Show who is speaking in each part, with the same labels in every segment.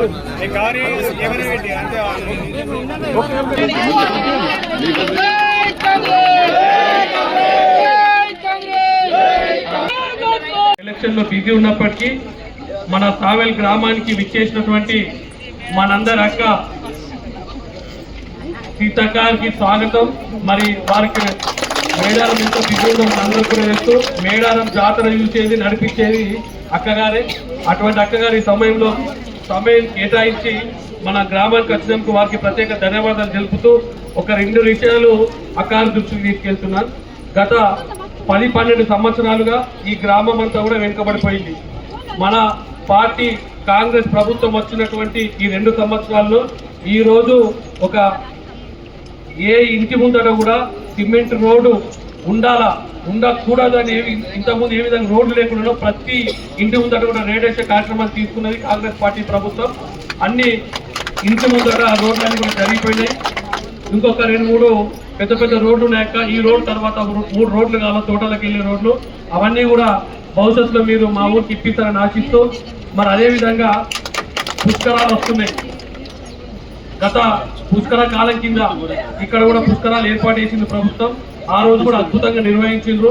Speaker 1: ఎలక్షన్లో ఎలక్షన్లో బిజీ ఉన్నప్పటికీ మన సావెల్ గ్రామానికి విచ్చేసినటువంటి మనందరి అక్క సీతకారికి స్వాగతం. మరి వారికి మేడారం ఎంత బిజీ ఉందో అందరూ కూడా తెలుసు. మేడారం జాతర చూసేది నడిపించేది అక్కగారే. అటువంటి అక్కగారి సమయంలో సమయం కేటాయించి మన గ్రామానికి వచ్చినందుకు వారికి ప్రత్యేక ధన్యవాదాలు తెలుపుతూ ఒక రెండు విషయాలు అక్కారి దృష్టికి తీసుకెళ్తున్నాను. గత పది పన్నెండు సంవత్సరాలుగా ఈ గ్రామం అంతా కూడా వెనుకబడిపోయింది. మన పార్టీ కాంగ్రెస్ ప్రభుత్వం వచ్చినటువంటి ఈ రెండు సంవత్సరాల్లో ఈరోజు ఒక ఏ ఇంటి ముందట కూడా సిమెంట్ రోడ్డు ఉండాలా? ఉండకూడదు అని ఏమి ఇంతకుముందు ఏ విధంగా రోడ్లు లేకుండా ప్రతి ఇంటి ముందట కూడా రేడేసే కార్యక్రమాలు తీసుకున్నది కాంగ్రెస్ పార్టీ ప్రభుత్వం. అన్ని ఇంటి ముందట ఆ రోడ్లన్నీ కూడా జరిగిపోయినాయి. ఇంకొక రెండు మూడు పెద్ద పెద్ద రోడ్లు ఉన్నాక ఈ రోడ్ తర్వాత మూడు రోడ్లు కావాలి తోటలకు వెళ్ళే రోడ్లు. అవన్నీ కూడా భవిష్యత్తులో మీరు మా ఊరికి ఇప్పిస్తారని ఆశిస్తూ మరి అదే విధంగా పుష్కరాలు వస్తున్నాయి. గత పుష్కర కాలం కింద ఇక్కడ కూడా పుష్కరాలు ఏర్పాటు చేసింది ప్రభుత్వం. ఆ రోజు కూడా అద్భుతంగా నిర్వహించిండ్రు.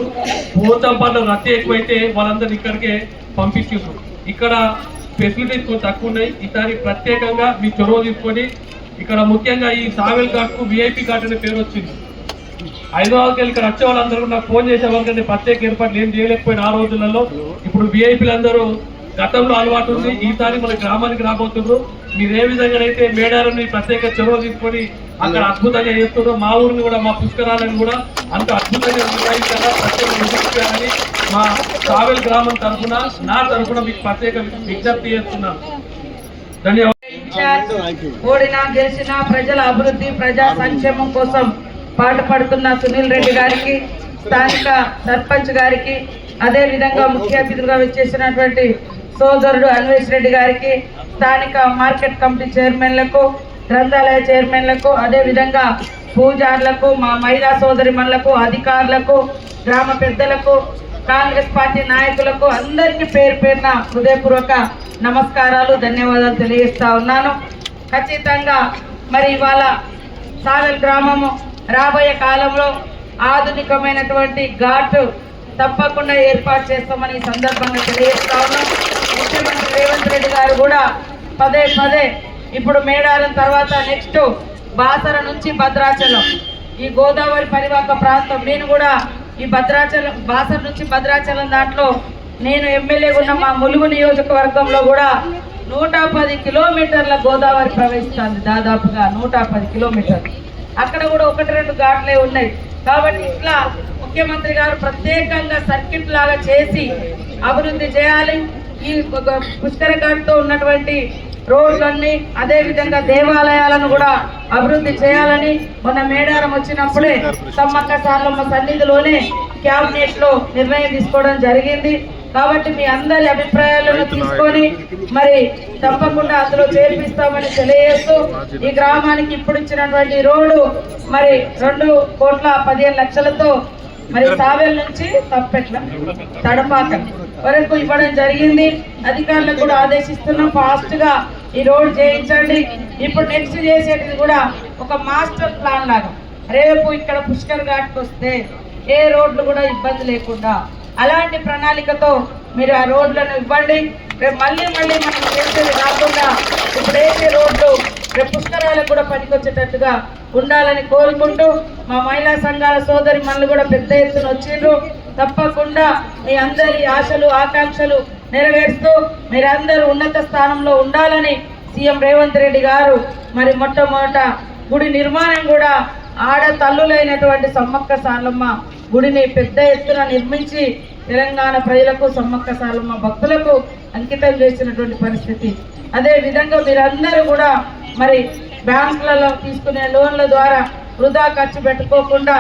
Speaker 1: పోచంపాట్లో రద్దీ ఎక్కువైతే వాళ్ళందరినీ ఇక్కడికే పంపించిండ్రు. ఇక్కడ ఫెసిలిటీస్ కొంచెం తక్కువ ఉన్నాయి ఈసారి ప్రత్యేకంగా మీ చొరవ తీసుకొని ఇక్కడ ముఖ్యంగా ఈ సావెల్ ఘాట్కు విఐపి ఘాట్ అనే పేరు వచ్చింది. హైదరాబాద్కి వెళ్ళి ఇక్కడ వచ్చే వాళ్ళందరూ నాకు ఫోన్ చేసే వాళ్ళకంటే ప్రత్యేక ఏర్పాట్లు ఏం చేయలేకపోయినా ఆ రోజులలో. ఇప్పుడు విఐపీలు అందరూ గతంలో అలవాటు ఉంది. ఈసారి మన గ్రామానికి రాబోతున్నారు. మీరు ఏ విధంగానైతే మేడారాన్ని ప్రత్యేక చొరవ తీసుకొని అక్కడ అద్భుతంగా చేస్తుండ్రు మా ఊరిని కూడా మా పుష్కరాలను కూడా అంత అద్భుతంగా నిర్వహించాలా? ప్రత్యేక నిర్వహించాలని మా కావెల్ గ్రామం తరఫున నా తరఫున మీకు ప్రత్యేక విజ్ఞప్తి చేస్తున్నాను. ధన్యవాదాలు.
Speaker 2: ఓడిన గెలిచిన ప్రజల అభివృద్ధి ప్రజా సంక్షేమం కోసం పాటుపడుతున్న సునీల్ రెడ్డి గారికి స్థానిక సర్పంచ్ గారికి అదే విధంగా ముఖ్య అతిథిగా వచ్చేసినటువంటి సోదరుడు అన్వేష్ రెడ్డి గారికి స్థానిక మార్కెట్ కమిటీ చైర్మన్లకు గ్రంథాలయ చైర్మన్లకు అదేవిధంగా పూజార్లకు మా మహిళా సోదరిమణులకు అధికారులకు గ్రామ పెద్దలకు కాంగ్రెస్ పార్టీ నాయకులకు అందరికీ పేరు పేరున హృదయపూర్వక నమస్కారాలు ధన్యవాదాలు తెలియజేస్తా ఉన్నాను. ఖచ్చితంగా మరి ఇవాళ సాగల్ గ్రామము రాబోయే కాలంలో ఆధునికమైనటువంటి ఘాట్ తప్పకుండా ఏర్పాటు చేస్తామని ఈ సందర్భంగా తెలియజేస్తా ఉన్నాం. ముఖ్యమంత్రి రేవంత్ రెడ్డి గారు కూడా పదే పదే ఇప్పుడు మేడారం తర్వాత నెక్స్ట్ బాసర నుంచి భద్రాచలం ఈ గోదావరి పరివాహక ప్రాంతం. నేను కూడా ఈ భద్రాచలం బాసర్ నుంచి భద్రాచలం దాంట్లో నేను ఎమ్మెల్యే ఉన్న మా ములుగు నియోజకవర్గంలో కూడా నూట పది కిలోమీటర్ల గోదావరి ప్రవహిస్తుంది దాదాపుగా నూట పది కిలోమీటర్లు. అక్కడ కూడా ఒకటి రెండు ఘాట్లే ఉన్నాయి. కాబట్టి ఇట్లా ముఖ్యమంత్రి గారు ప్రత్యేకంగా సర్కిట్ లాగా చేసి అభివృద్ధి చేయాలి. ఈ పుష్కర ఘాట్తో ఉన్నటువంటి రోడ్లన్నీ అదే విధంగా దేవాలయాలను కూడా అభివృద్ధి చేయాలని మొన్న మేడారం వచ్చినప్పుడే సమ్మక్క సార్లమ్మ సన్నిధిలోనే క్యాబినెట్లో నిర్ణయం తీసుకోవడం జరిగింది. కాబట్టి మీ అందరి అభిప్రాయాలను తీసుకొని మరి తప్పకుండా అందులో చేర్పిస్తామని తెలియజేస్తూ ఈ గ్రామానికి ఇప్పుడు ఇచ్చినటువంటి రోడ్డు మరి రెండు కోట్ల పదిహేను లక్షలతో మరి సావెల్ నుంచి తప్పెట్ల తడపాక. వరకు ఇవ్వడం జరిగింది. అధికారులకు కూడా ఆదేశిస్తున్నాం. ఫాస్ట్గా ఈ రోడ్ చేయించండి. ఇప్పుడు నెక్స్ట్ చేసేది కూడా ఒక మాస్టర్ ప్లాన్ లాగా. రేపు ఇక్కడ పుష్కర్ ఘాట్కి వస్తే ఏ రోడ్లు కూడా ఇబ్బంది లేకుండా అలాంటి ప్రణాళికతో మీరు ఆ రోడ్లను ఇవ్వండి. రేపు మళ్ళీ మళ్ళీ మనం చేసేది కాకుండా ఇప్పుడు వేసే రోడ్లు రేపు పుష్కరాలకు కూడా పనికొచ్చేటట్టుగా ఉండాలని కోరుకుంటూ మా మహిళా సంఘాల సోదరి మనలు కూడా పెద్ద ఎత్తున వచ్చిండ్రు. తప్పకుండా మీ అందరి ఆశలు ఆకాంక్షలు నెరవేరుస్తూ మీరందరూ ఉన్నత స్థానంలో ఉండాలని సీఎం రేవంత్ రెడ్డి గారు మరి మొట్టమొదట గుడి నిర్మాణం కూడా ఆడ తల్లులైనటువంటి సమ్మక్క సాలమ్మ గుడిని పెద్ద ఎత్తున నిర్మించి తెలంగాణ ప్రజలకు సమ్మక్క సాలమ్మ భక్తులకు అంకితం చేసినటువంటి పరిస్థితి. అదే విధంగా మీరందరూ కూడా మరి బ్యాంకులలో తీసుకునే లోన్ల ద్వారా వృధా ఖర్చు పెట్టుకోకుండా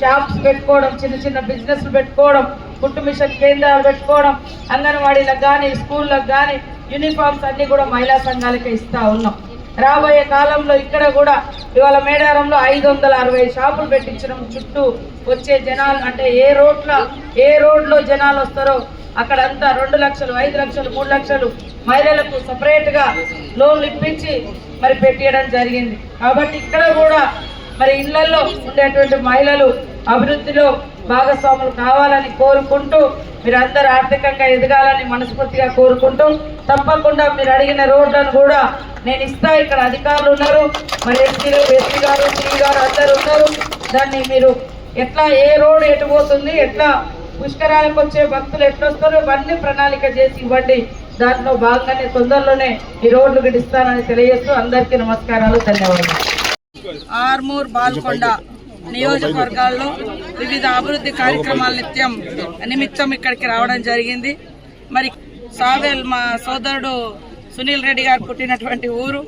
Speaker 2: షాప్స్ పెట్టుకోవడం చిన్న చిన్న బిజినెస్లు పెట్టుకోవడం కుట్టు మిషన్ కేంద్రాలు పెట్టుకోవడం అంగన్వాడీలకు కానీ స్కూళ్ళకు కానీ యూనిఫామ్స్ అన్నీ కూడా మహిళా సంఘాలకే ఇస్తూ ఉన్నాం. రాబోయే కాలంలో ఇక్కడ కూడా ఇవాళ మేడారంలో ఐదు వందల అరవై షాపులు పెట్టించడం చుట్టూ వచ్చే జనాలు అంటే ఏ రోడ్ల ఏ రోడ్లో జనాలు వస్తారో అక్కడంతా రెండు లక్షలు ఐదు లక్షలు మూడు లక్షలు మహిళలకు సపరేట్గా లోన్లు ఇప్పించి మరి పెట్టియడం జరిగింది. కాబట్టి ఇక్కడ కూడా మరి ఇళ్ళలో ఉండేటువంటి మహిళలు అభివృద్ధిలో భాగస్వాములు కావాలని కోరుకుంటూ మీరు అందరు ఆర్థికంగా ఎదగాలని మనస్ఫూర్తిగా కోరుకుంటూ తప్పకుండా మీరు అడిగిన రోడ్లను కూడా నేను ఇస్తా. ఇక్కడ అధికారులు ఉన్నారు. మరి ఎస్పీలు ఎస్పీ గారు శ్రీ గారు అందరు ఉన్నారు. దాన్ని మీరు ఎట్లా ఏ రోడ్ ఎటు పోతుంది ఎట్లా పుష్కరాలకు వచ్చే భక్తులు ఎట్లొస్తారో ఇవన్నీ ప్రణాళిక చేసి ఇవ్వండి. దాంట్లో భాగంగానే తొందరలోనే ఈ రోడ్లు గడిస్తానని తెలియజేస్తూ అందరికీ నమస్కారాలు ధన్యవాదాలు. ఆర్మూర్ బాల్కొండ నియోజకవర్గాల్లో వివిధ అభివృద్ధి కార్యక్రమాల నిత్యం నిమిత్తం ఇక్కడికి రావడం జరిగింది. మరి సావేల్ మా సోదరుడు సునీల్ రెడ్డి గారు పుట్టినటువంటి ఊరు.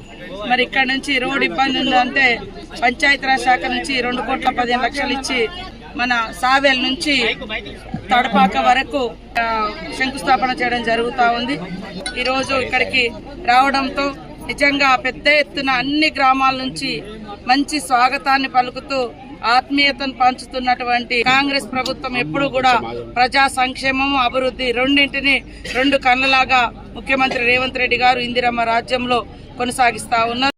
Speaker 2: మరి ఇక్కడ నుంచి రోడ్ ఇబ్బంది ఉందంటే పంచాయతీరాజ్ శాఖ నుంచి రెండు కోట్ల పదిహేను లక్షలు ఇచ్చి మన సావేల్ నుంచి తడపాక వరకు శంకుస్థాపన చేయడం జరుగుతూ ఉంది. ఈరోజు ఇక్కడికి రావడంతో నిజంగా పెద్ద ఎత్తున అన్ని గ్రామాల నుంచి మంచి స్వాగతాన్ని పలుకుతూ ఆత్మీయతను పంచుతున్నటువంటి కాంగ్రెస్ ప్రభుత్వం ఎప్పుడు కూడా ప్రజా సంక్షేమం అభివృద్ధి రెండింటిని రెండు కళ్ళలాగా ముఖ్యమంత్రి రేవంత్ రెడ్డి గారు ఇందిరమ్మ రాజ్యంలో కొనసాగిస్తా ఉన్నారు.